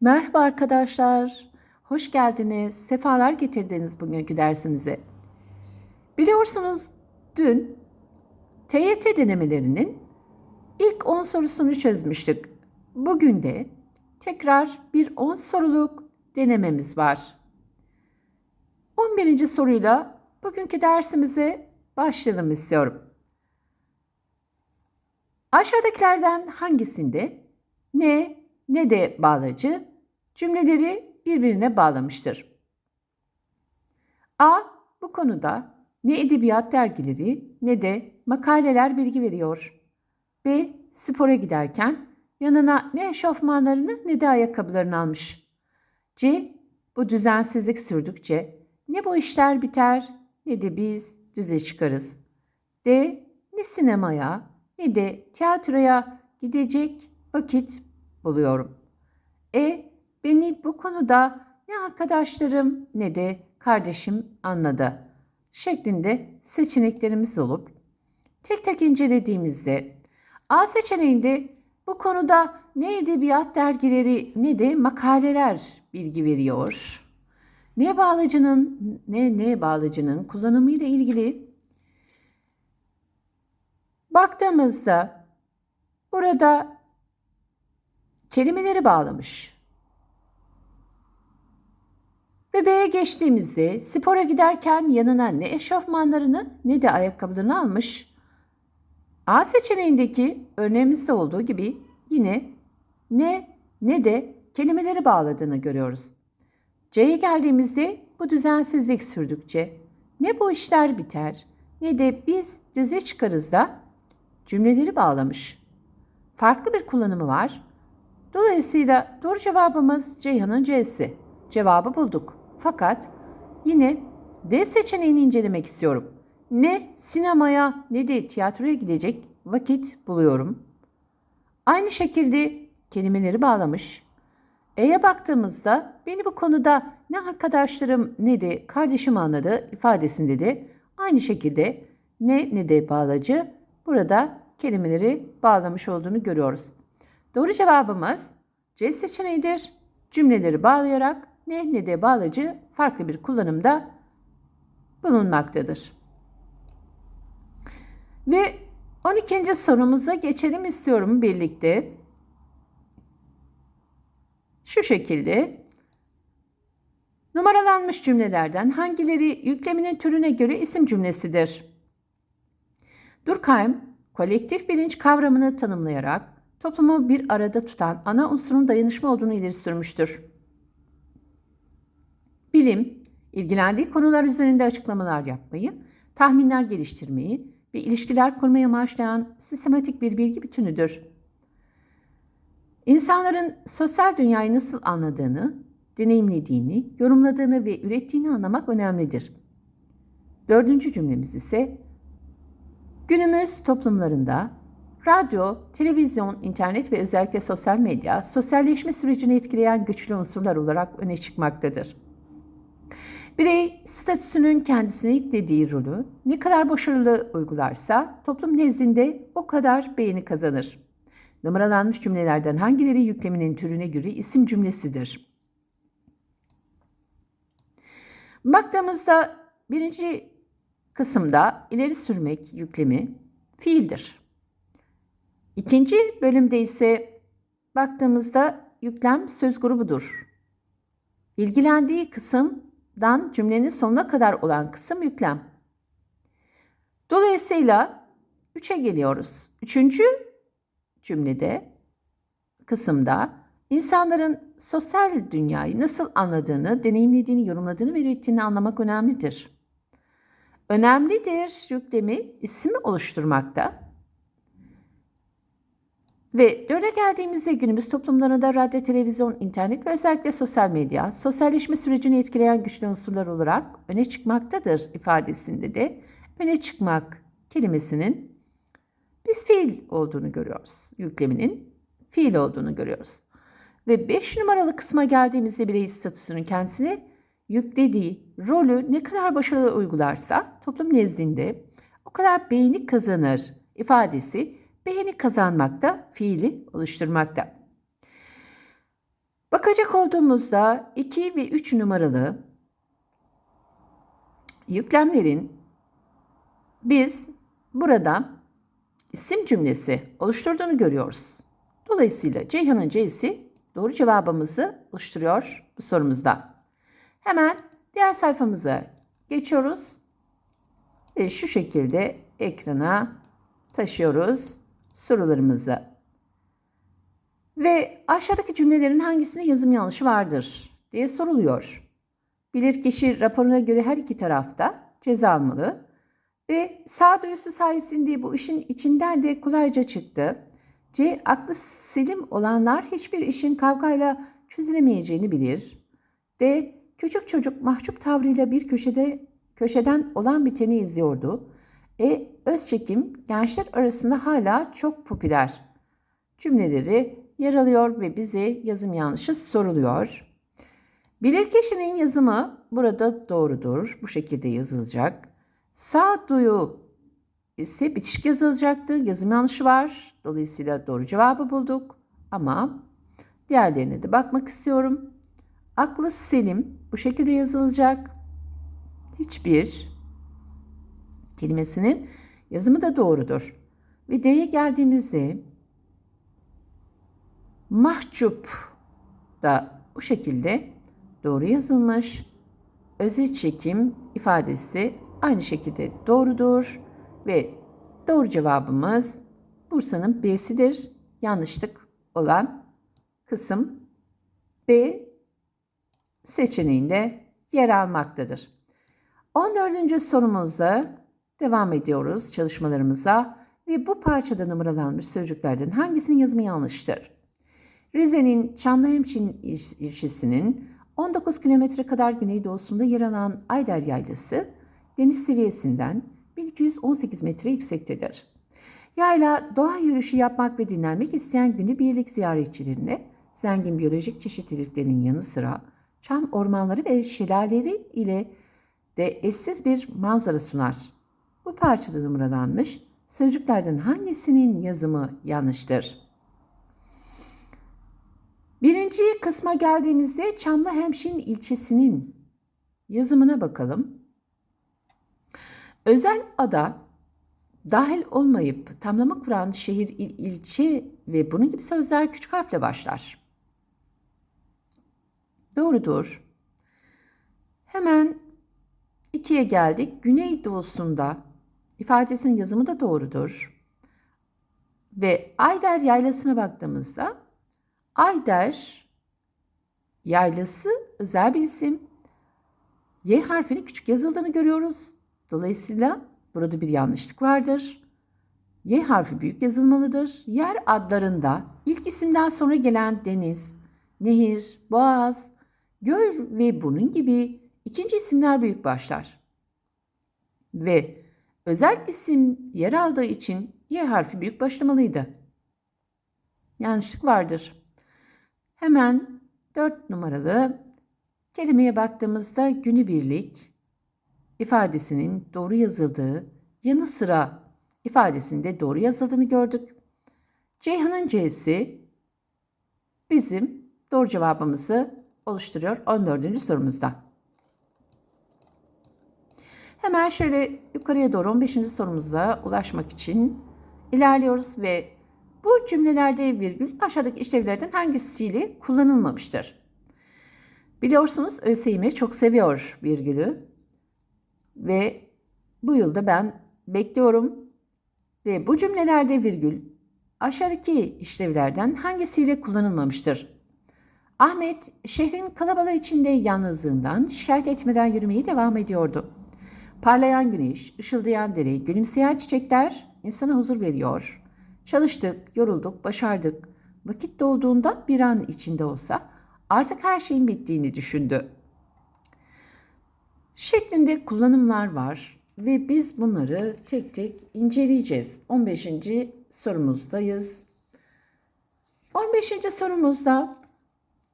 Merhaba arkadaşlar. Hoş geldiniz. Sefalar getirdiniz bugünkü dersimize. Biliyorsunuz dün TYT denemelerinin ilk 10 sorusunu çözmüştük. Bugün de tekrar bir 10 soruluk denememiz var. 11. soruyla bugünkü dersimize başlayalım istiyorum. Aşağıdakilerden hangisinde ne ne de bağlacı cümleleri birbirine bağlamıştır? A. Bu konuda ne edebiyat dergileri ne de makaleler bilgi veriyor. B. Spora giderken yanına ne eşofmanlarını ne de ayakkabılarını almış. C. Bu düzensizlik sürdükçe ne bu işler biter ne de biz düze çıkarız. D. Ne sinemaya ne de tiyatroya gidecek vakit buluyorum. E. Beni bu konuda ne arkadaşlarım ne de kardeşim anladı şeklinde seçeneklerimiz olup tek tek incelediğimizde A seçeneğinde bu konuda ne edebiyat dergileri ne de makaleler bilgi veriyor. Ne bağlacının ne ne bağlacının kullanımı ile ilgili baktığımızda burada kelimeleri bağlamış. Ve B'ye geçtiğimizde spora giderken yanına ne eşofmanlarını ne de ayakkabılarını almış. A seçeneğindeki örneğimizde olduğu gibi yine ne ne de kelimeleri bağladığını görüyoruz. C'ye geldiğimizde bu düzensizlik sürdükçe ne bu işler biter ne de biz düze çıkarız da cümleleri bağlamış. Farklı bir kullanımı var. Dolayısıyla doğru cevabımız Ceyhan'ın C'si. Cevabı bulduk. Fakat yine D seçeneğini incelemek istiyorum. Ne sinemaya ne de tiyatroya gidecek vakit buluyorum. Aynı şekilde kelimeleri bağlamış. E'ye baktığımızda beni bu konuda ne arkadaşlarım ne de kardeşim anladı ifadesinde de aynı şekilde ne ne de bağlacı burada kelimeleri bağlamış olduğunu görüyoruz. Doğru cevabımız C seçeneğidir. Cümleleri bağlayarak ne ne de bağlacı farklı bir kullanımda bulunmaktadır. Ve 12. sorumuza geçelim istiyorum birlikte. Şu şekilde numaralanmış cümlelerden hangileri yükleminin türüne göre isim cümlesidir? Durkheim, kolektif bilinç kavramını tanımlayarak toplumu bir arada tutan ana unsurun dayanışma olduğunu ileri sürmüştür. Bilim, ilgilendiği konular üzerinde açıklamalar yapmayı, tahminler geliştirmeyi ve ilişkiler kurmayı amaçlayan sistematik bir bilgi bütünüdür. İnsanların sosyal dünyayı nasıl anladığını, deneyimlediğini, yorumladığını ve ürettiğini anlamak önemlidir. Dördüncü cümlemiz ise günümüz toplumlarında radyo, televizyon, internet ve özellikle sosyal medya sosyalleşme sürecini etkileyen güçlü unsurlar olarak öne çıkmaktadır. Birey statüsünün kendisine yüklediği rolü ne kadar başarılı uygularsa toplum nezdinde o kadar beğeni kazanır. Numaralanmış cümlelerden hangileri yükleminin türüne göre isim cümlesidir? Baktığımızda birinci kısımda ileri sürmek yüklemi fiildir. İkinci bölümde ise baktığımızda yüklem söz grubudur. İlgilendiği kısımdan cümlenin sonuna kadar olan kısım yüklem. Dolayısıyla 3'e geliyoruz. Üçüncü cümlede, kısımda insanların sosyal dünyayı nasıl anladığını, deneyimlediğini, yorumladığını ve ürettiğini anlamak önemlidir. Önemlidir yüklemi ismi oluşturmakta. Ve dörde geldiğimizde günümüz toplumlarında radyo, televizyon, internet ve özellikle sosyal medya, sosyalleşme sürecini etkileyen güçlü unsurlar olarak öne çıkmaktadır ifadesinde de öne çıkmak kelimesinin biz fiil olduğunu görüyoruz. Yükleminin fiil olduğunu görüyoruz. Ve 5 numaralı kısma geldiğimizde birey statüsünün kendisine yüklediği rolü ne kadar başarılı uygularsa toplum nezdinde o kadar beğeni kazanır ifadesi beğeni kazanmakta, fiili oluşturmakta. Bakacak olduğumuzda 2 ve 3 numaralı yüklemlerin biz burada isim cümlesi oluşturduğunu görüyoruz. Dolayısıyla Ceyhan'ın C'si doğru cevabımızı oluşturuyor bu sorumuzda. Hemen diğer sayfamıza geçiyoruz ve şu şekilde ekrana taşıyoruz sorularımızı. Ve aşağıdaki cümlelerin hangisinde yazım yanlışı vardır diye soruluyor. Bilirkişi raporuna göre her iki tarafta ceza almalı ve sağduyusu sayesinde bu işin içinden de kolayca çıktı. C. Aklı selim olanlar hiçbir işin kavgayla çözülemeyeceğini bilir. D. Küçük çocuk mahcup tavrıyla bir köşede köşeden olan biteni izliyordu. E. Öz çekim gençler arasında hala çok popüler. Cümleleri yer alıyor ve bize yazım yanlışı soruluyor. Bilirkişinin yazımı burada doğrudur. Bu şekilde yazılacak. Sağduyu ise bitişik yazılacaktı. Yazım yanlışı var. Dolayısıyla doğru cevabı bulduk. Ama diğerlerine de bakmak istiyorum. Aklı selim bu şekilde yazılacak. Hiçbir kelimesinin yazımı da doğrudur. Ve D'ye geldiğimizde mahcup da bu şekilde doğru yazılmış. Özel çekim ifadesi aynı şekilde doğrudur ve doğru cevabımız Bursa'nın B'sidir. Yanlışlık olan kısım B seçeneğinde yer almaktadır. 14. sorumuzda devam ediyoruz çalışmalarımıza ve bu parçada numaralanmış sözcüklerden hangisinin yazımı yanlıştır? Rize'nin Çamlıhemşin ilçesinin 19 kilometre kadar güneydoğusunda yer alan Ayder Yaylası deniz seviyesinden 1218 metre yüksektedir. Yayla doğa yürüyüşü yapmak ve dinlenmek isteyen günübirlik ziyaretçilerine zengin biyolojik çeşitliliklerin yanı sıra çam ormanları ve şelaleleri ile de eşsiz bir manzara sunar. Bu parçada numaralanmış sözcüklerden hangisinin yazımı yanlıştır? Birinci kısma geldiğimizde Çamlıhemşin ilçesinin yazımına bakalım. Özel ada dahil olmayıp tamlama kuran şehir, il, ilçe ve bunun gibi sözler küçük harfle başlar. Doğrudur. Hemen ikiye geldik. Güneydoğusunda ifadesinin yazımı da doğrudur. Ve Ayder Yaylası'na baktığımızda Ayder yaylası özel bir isim. Y harfinin küçük yazıldığını görüyoruz. Dolayısıyla burada bir yanlışlık vardır. Y harfi büyük yazılmalıdır. Yer adlarında ilk isimden sonra gelen deniz, nehir, boğaz, göl ve bunun gibi ikinci isimler büyük başlar. Ve özel isim yer aldığı için Y harfi büyük başlamalıydı. Yanlışlık vardır. Hemen 4 numaralı kelimeye baktığımızda günübirlik ifadesinin doğru yazıldığı yanı sıra ifadesinde doğru yazıldığını gördük. Ceyhan'ın C'si bizim doğru cevabımızı oluşturuyor 14. sorumuzda. Hemen şöyle yukarıya doğru 15. sorumuza ulaşmak için ilerliyoruz ve bu cümlelerde virgül aşağıdaki işlevlerden hangisiyle kullanılmamıştır? Biliyorsunuz ÖSYM çok seviyor virgülü ve bu yılda ben bekliyorum ve bu cümlelerde virgül aşağıdaki işlevlerden hangisiyle kullanılmamıştır? Ahmet şehrin kalabalığı içinde yalnızlığından şikayet etmeden yürümeye devam ediyordu. Parlayan güneş, ışıldayan dere, gülümseyen çiçekler insana huzur veriyor. Çalıştık, yorulduk, başardık. Vakit dolduğunda bir an içinde olsa artık her şeyin bittiğini düşündü. Şeklinde kullanımlar var ve biz bunları tek tek inceleyeceğiz. 15. sorumuzdayız. 15. sorumuzda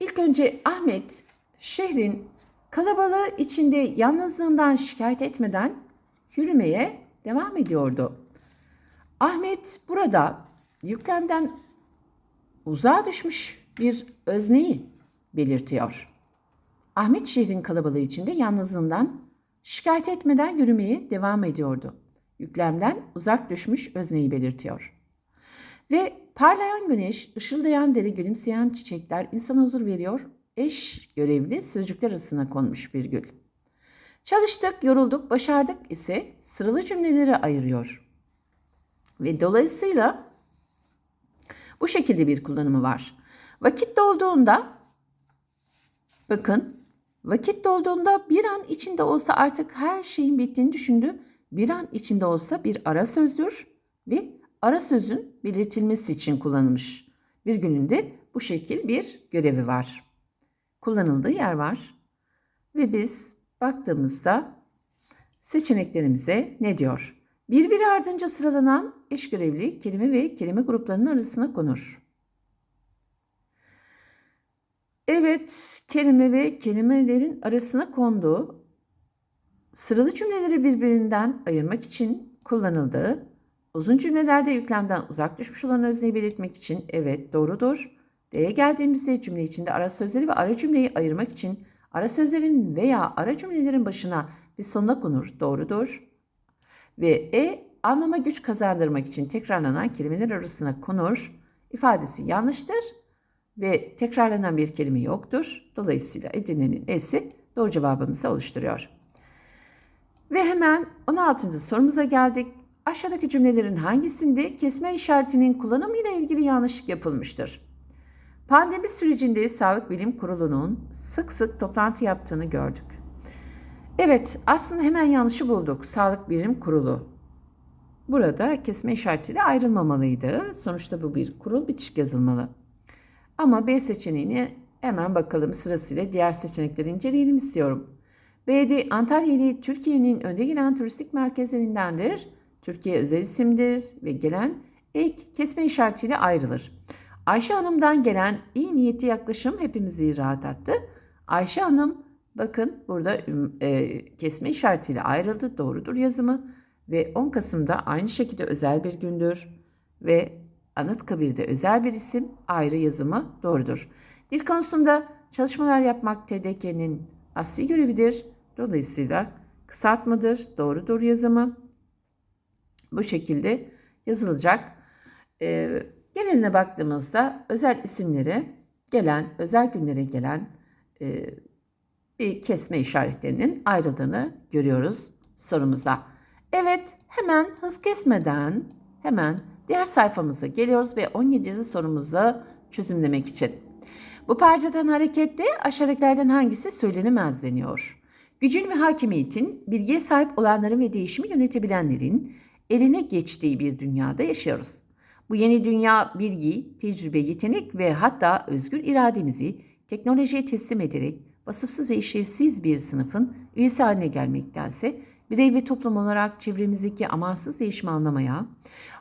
ilk önce Ahmet şehrin kalabalığı içinde yalnızlığından şikayet etmeden yürümeye devam ediyordu. Ahmet burada yüklemden uzağa düşmüş bir özneyi belirtiyor. Ahmet şehrin kalabalığı içinde yalnızlığından şikayet etmeden yürümeye devam ediyordu. Yüklemden uzak düşmüş özneyi belirtiyor. Ve parlayan güneş, ışıldayan dere, gülümseyen çiçekler insana huzur veriyor. Eş görevli sözcükler arasına konmuş bir gül. Çalıştık, yorulduk, başardık ise sıralı cümleleri ayırıyor. Ve dolayısıyla bu şekilde bir kullanımı var. Vakit dolduğunda bakın vakit dolduğunda bir an içinde olsa artık her şeyin bittiğini düşündü. Bir an içinde olsa bir ara sözdür ve ara sözün belirtilmesi için kullanılmış. Bir gününde bu şekil bir görevi var. Kullanıldığı yer var. Ve biz baktığımızda seçeneklerimize ne diyor? Birbiri ardınca sıralanan eş görevli kelime ve kelime gruplarının arasına konur. Evet, kelime ve kelimelerin arasına konduğu sıralı cümleleri birbirinden ayırmak için kullanıldığı, uzun cümlelerde yüklemden uzak düşmüş olan özneyi belirtmek için evet doğrudur. D'ye geldiğimizde cümle içinde ara sözleri ve ara cümleyi ayırmak için ara sözlerin veya ara cümlelerin başına bir sonuna konur doğrudur. Ve E anlama güç kazandırmak için tekrarlanan kelimeler arasına konur ifadesi yanlıştır ve tekrarlanan bir kelime yoktur. Dolayısıyla Edirne'nin E'si doğru cevabımızı oluşturuyor. Ve hemen 16. sorumuza geldik. Aşağıdaki cümlelerin hangisinde kesme işaretinin kullanımıyla ilgili yanlışlık yapılmıştır? Pandemi sürecinde Sağlık Bilim Kurulu'nun sık sık toplantı yaptığını gördük. Evet, aslında hemen yanlışı bulduk. Sağlık Bilim Kurulu. Burada kesme işaretiyle ayrılmamalıydı. Sonuçta bu bir kurul bitişik yazılmalı. Ama B seçeneğini hemen bakalım sırasıyla diğer seçenekleri inceleyelim istiyorum. B'de Antalya ile Türkiye'nin önde gelen turistik merkezlerindendir. Türkiye özel isimdir ve gelen ek kesme işaretiyle ayrılır. Ayşe Hanım'dan gelen iyi niyetli yaklaşım hepimizi rahatlattı. Ayşe Hanım bakın burada e, kesme işaretiyle ayrıldı. Doğrudur yazımı. Ve 10 Kasım'da aynı şekilde özel bir gündür. Ve Anıtkabir'de özel bir isim ayrı yazımı doğrudur. Dil konusunda çalışmalar yapmak TDK'nin asli görevidir. Dolayısıyla kısaltmadır, doğrudur yazımı. Bu şekilde yazılacak. Ee, geneline baktığımızda özel isimleri gelen, özel günlere gelen e, bir kesme işaretlerinin ayrıldığını görüyoruz sorumuzda. Evet, hemen hız kesmeden hemen diğer sayfamıza geliyoruz ve 17. sorumuzu çözümlemek için. Bu parçadan hareketle aşağıdakilerden hangisi söylenemez deniyor. Gücün ve hakimiyetin, bilgiye sahip olanların ve değişimi yönetebilenlerin eline geçtiği bir dünyada yaşıyoruz. Bu yeni dünya bilgi, tecrübe, yetenek ve hatta özgür irademizi teknolojiye teslim ederek vasıfsız ve işlevsiz bir sınıfın üyesi haline gelmektense birey ve toplum olarak çevremizdeki amansız değişimi anlamaya,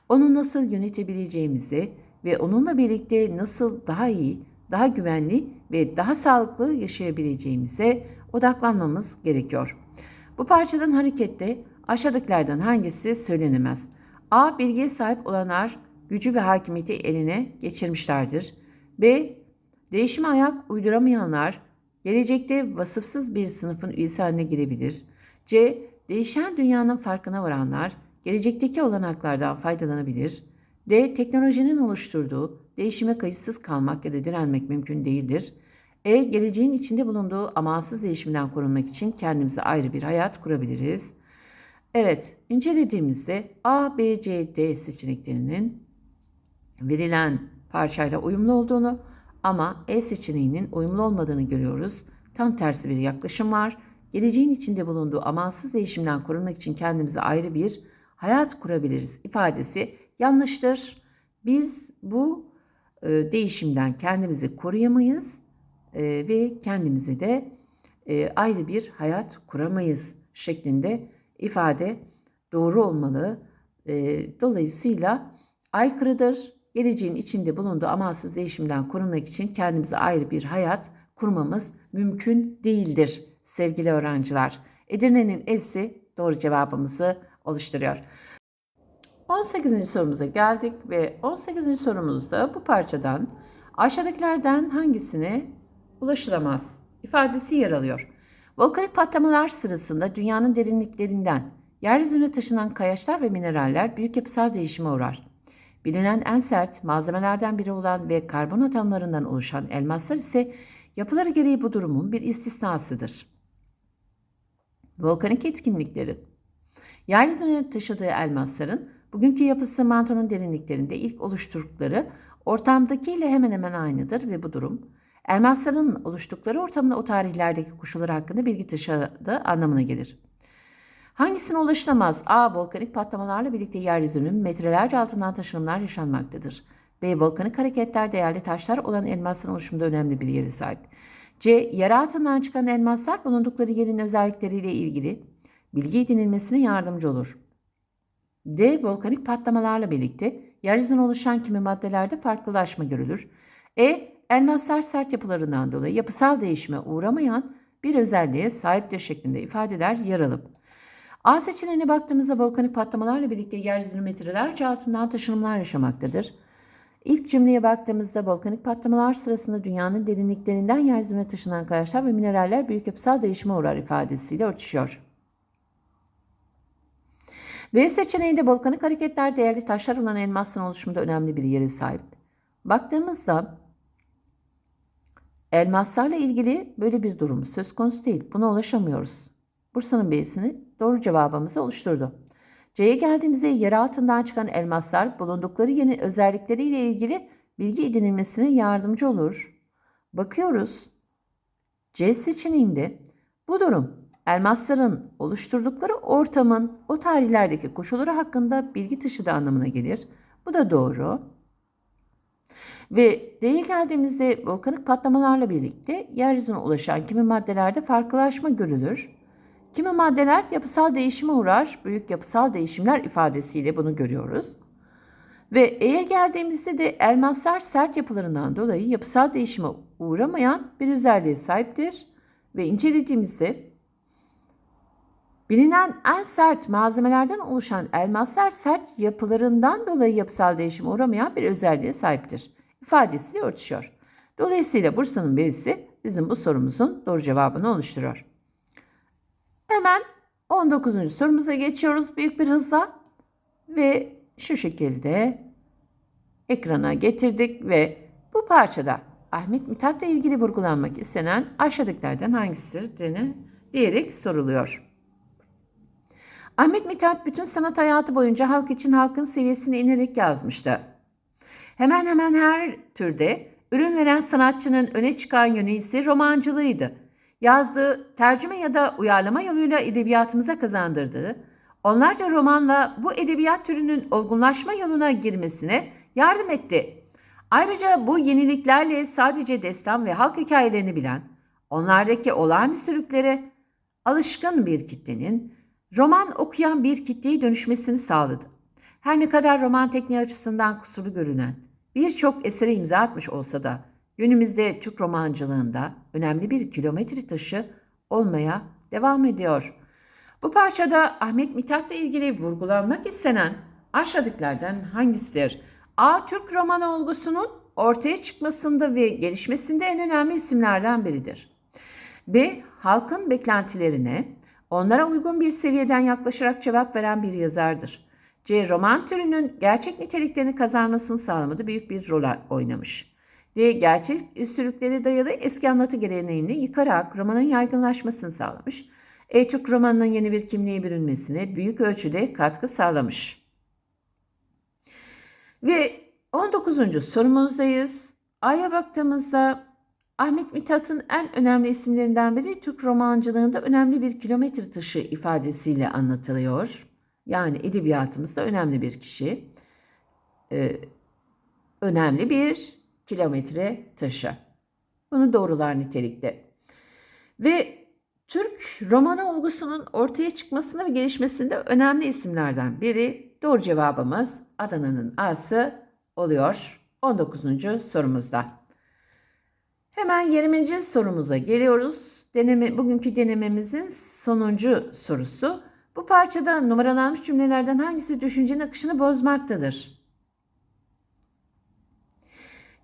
onu nasıl yönetebileceğimizi ve onunla birlikte nasıl daha iyi, daha güvenli ve daha sağlıklı yaşayabileceğimize odaklanmamız gerekiyor. Bu parçadan hareketle aşağıdakilerden hangisi söylenemez? A. Bilgiye sahip olanlar gücü ve hakimiyeti eline geçirmişlerdir. B. Değişime ayak uyduramayanlar gelecekte vasıfsız bir sınıfın üyesi haline gelebilir. C. Değişen dünyanın farkına varanlar gelecekteki olanaklardan faydalanabilir. D. Teknolojinin oluşturduğu değişime kayıtsız kalmak ya da direnmek mümkün değildir. E. Geleceğin içinde bulunduğu amansız değişimden korunmak için kendimize ayrı bir hayat kurabiliriz. Evet, incelediğimizde A, B, C, D seçeneklerinin verilen parçayla uyumlu olduğunu ama E seçeneğinin uyumlu olmadığını görüyoruz. Tam tersi bir yaklaşım var. Geleceğin içinde bulunduğu amansız değişimden korunmak için kendimize ayrı bir hayat kurabiliriz ifadesi yanlıştır. Biz bu e, değişimden kendimizi koruyamayız e, ve kendimizi de e, ayrı bir hayat kuramayız şeklinde ifade doğru olmalı. E, dolayısıyla aykırıdır. Geleceğin içinde bulunduğu amansız değişimden korunmak için kendimize ayrı bir hayat kurmamız mümkün değildir sevgili öğrenciler. Edirne'nin E'si doğru cevabımızı oluşturuyor. 18. sorumuza geldik ve 18. sorumuzda bu parçadan aşağıdakilerden hangisine ulaşılamaz ifadesi yer alıyor. Volkanik patlamalar sırasında dünyanın derinliklerinden yeryüzüne taşınan kayaçlar ve mineraller büyük yapısal değişime uğrar. Bilinen en sert malzemelerden biri olan ve karbon atomlarından oluşan elmaslar ise yapıları gereği bu durumun bir istisnasıdır. Volkanik etkinliklerin Yeryüzüne taşıdığı elmasların bugünkü yapısı mantonun derinliklerinde ilk oluşturdukları ortamdakiyle hemen hemen aynıdır ve bu durum elmasların oluştukları ortamda o tarihlerdeki koşullar hakkında bilgi taşıdığı anlamına gelir. Hangisine ulaşılamaz? A. Volkanik patlamalarla birlikte yeryüzünün metrelerce altından taşınımlar yaşanmaktadır. B. Volkanik hareketler değerli taşlar olan elmasın oluşumunda önemli bir yere sahip. C. Yer altından çıkan elmaslar bulundukları yerin özellikleriyle ilgili bilgi edinilmesine yardımcı olur. D. Volkanik patlamalarla birlikte yeryüzünde oluşan kimi maddelerde farklılaşma görülür. E. Elmaslar sert yapılarından dolayı yapısal değişime uğramayan bir özelliğe sahiptir şeklinde ifadeler yer alıp. A seçeneğine baktığımızda volkanik patlamalarla birlikte yeryüzünü metrelerce altından taşınımlar yaşamaktadır. İlk cümleye baktığımızda volkanik patlamalar sırasında dünyanın derinliklerinden yeryüzüne taşınan kayaçlar ve mineraller büyük yapısal değişime uğrar ifadesiyle örtüşüyor. B seçeneğinde volkanik hareketler değerli taşlar olan elmasın oluşumunda önemli bir yere sahip. Baktığımızda elmaslarla ilgili böyle bir durum söz konusu değil. Buna ulaşamıyoruz. Bursa'nın B'sini doğru cevabımızı oluşturdu. C'ye geldiğimizde yer altından çıkan elmaslar bulundukları yerin özellikleriyle ilgili bilgi edinilmesine yardımcı olur. Bakıyoruz. C seçeneğinde bu durum elmasların oluşturdukları ortamın o tarihlerdeki koşulları hakkında bilgi taşıdığı anlamına gelir. Bu da doğru. Ve D'ye geldiğimizde volkanik patlamalarla birlikte yeryüzüne ulaşan kimi maddelerde farklılaşma görülür. Kimi maddeler yapısal değişime uğrar, büyük yapısal değişimler ifadesiyle bunu görüyoruz. Ve E'ye geldiğimizde de elmaslar sert yapılarından dolayı yapısal değişime uğramayan bir özelliğe sahiptir. Ve incelediğimizde bilinen en sert malzemelerden oluşan elmaslar sert yapılarından dolayı yapısal değişime uğramayan bir özelliğe sahiptir. İfadesiyle örtüşüyor. Dolayısıyla Bursa'nın B'si bizim bu sorumuzun doğru cevabını oluşturuyor. Hemen 19. sorumuza geçiyoruz büyük bir hızla ve şu şekilde ekrana getirdik ve bu parçada Ahmet Mithat'la ilgili vurgulanmak istenen aşağıdakilerden hangisidir dene, diyerek soruluyor. Ahmet Mithat bütün sanat hayatı boyunca halk için halkın seviyesine inerek yazmıştı. Hemen hemen her türde ürün veren sanatçının öne çıkan yönü ise romancılığıydı yazdığı tercüme ya da uyarlama yoluyla edebiyatımıza kazandırdığı, onlarca romanla bu edebiyat türünün olgunlaşma yoluna girmesine yardım etti. Ayrıca bu yeniliklerle sadece destan ve halk hikayelerini bilen, onlardaki olağanüstülüklere alışkın bir kitlenin roman okuyan bir kitleye dönüşmesini sağladı. Her ne kadar roman tekniği açısından kusurlu görünen birçok esere imza atmış olsa da günümüzde Türk romancılığında önemli bir kilometre taşı olmaya devam ediyor. Bu parçada Ahmet Mithat'la ilgili vurgulanmak istenen aşağıdakilerden hangisidir? A. Türk roman olgusunun ortaya çıkmasında ve gelişmesinde en önemli isimlerden biridir. B. Halkın beklentilerine onlara uygun bir seviyeden yaklaşarak cevap veren bir yazardır. C. Roman türünün gerçek niteliklerini kazanmasını sağlamada büyük bir rol oynamış. D. Gerçek üstürlüklere dayalı eski anlatı geleneğini yıkarak romanın yaygınlaşmasını sağlamış. Türk romanının yeni bir kimliğe bürünmesine büyük ölçüde katkı sağlamış. Ve 19. sorumuzdayız. A'ya baktığımızda Ahmet Mithat'ın en önemli isimlerinden biri Türk romancılığında önemli bir kilometre taşı ifadesiyle anlatılıyor. Yani edebiyatımızda önemli bir kişi. Ee, önemli bir kilometre taşı. Bunu doğrular nitelikte. Ve Türk romanı olgusunun ortaya çıkmasında ve gelişmesinde önemli isimlerden biri. Doğru cevabımız Adana'nın A'sı oluyor 19. sorumuzda. Hemen 20. sorumuza geliyoruz. Deneme, bugünkü denememizin sonuncu sorusu. Bu parçada numaralanmış cümlelerden hangisi düşüncenin akışını bozmaktadır?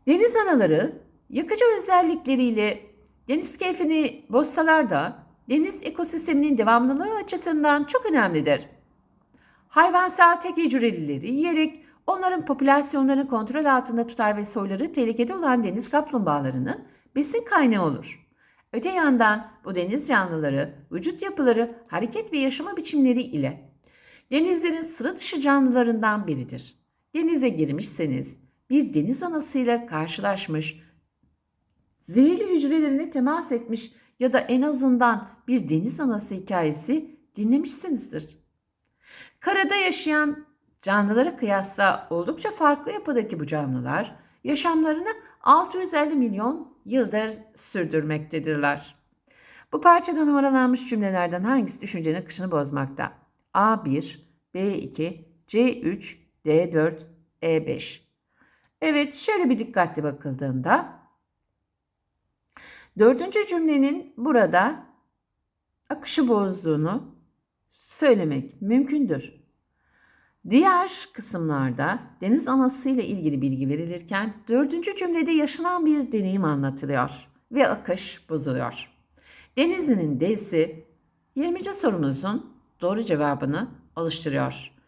Deniz anaları yakıcı özellikleriyle Deniz keyfini bozsalar da deniz ekosisteminin devamlılığı açısından çok önemlidir. Hayvansal tek hücrelileri yiyerek onların popülasyonlarını kontrol altında tutar ve soyları tehlikede olan deniz kaplumbağalarının besin kaynağı olur. Öte yandan bu deniz canlıları vücut yapıları, hareket ve yaşama biçimleri ile denizlerin sıra dışı canlılarından biridir. Denize girmişseniz bir deniz anasıyla karşılaşmış, zehirli hücrelerine temas etmiş ya da en azından bir deniz anası hikayesi dinlemişsinizdir. Karada yaşayan canlılara kıyasla oldukça farklı yapıdaki bu canlılar yaşamlarını 650 milyon yıldır sürdürmektedirler. Bu parçada numaralanmış cümlelerden hangisi düşüncenin akışını bozmakta? A1, B2, C3, D4, E5. Evet, şöyle bir dikkatli bakıldığında dördüncü cümlenin burada akışı bozduğunu söylemek mümkündür. Diğer kısımlarda deniz anası ile ilgili bilgi verilirken dördüncü cümlede yaşanan bir deneyim anlatılıyor ve akış bozuluyor. Denizli'nin D'si 20. sorumuzun doğru cevabını oluşturuyor.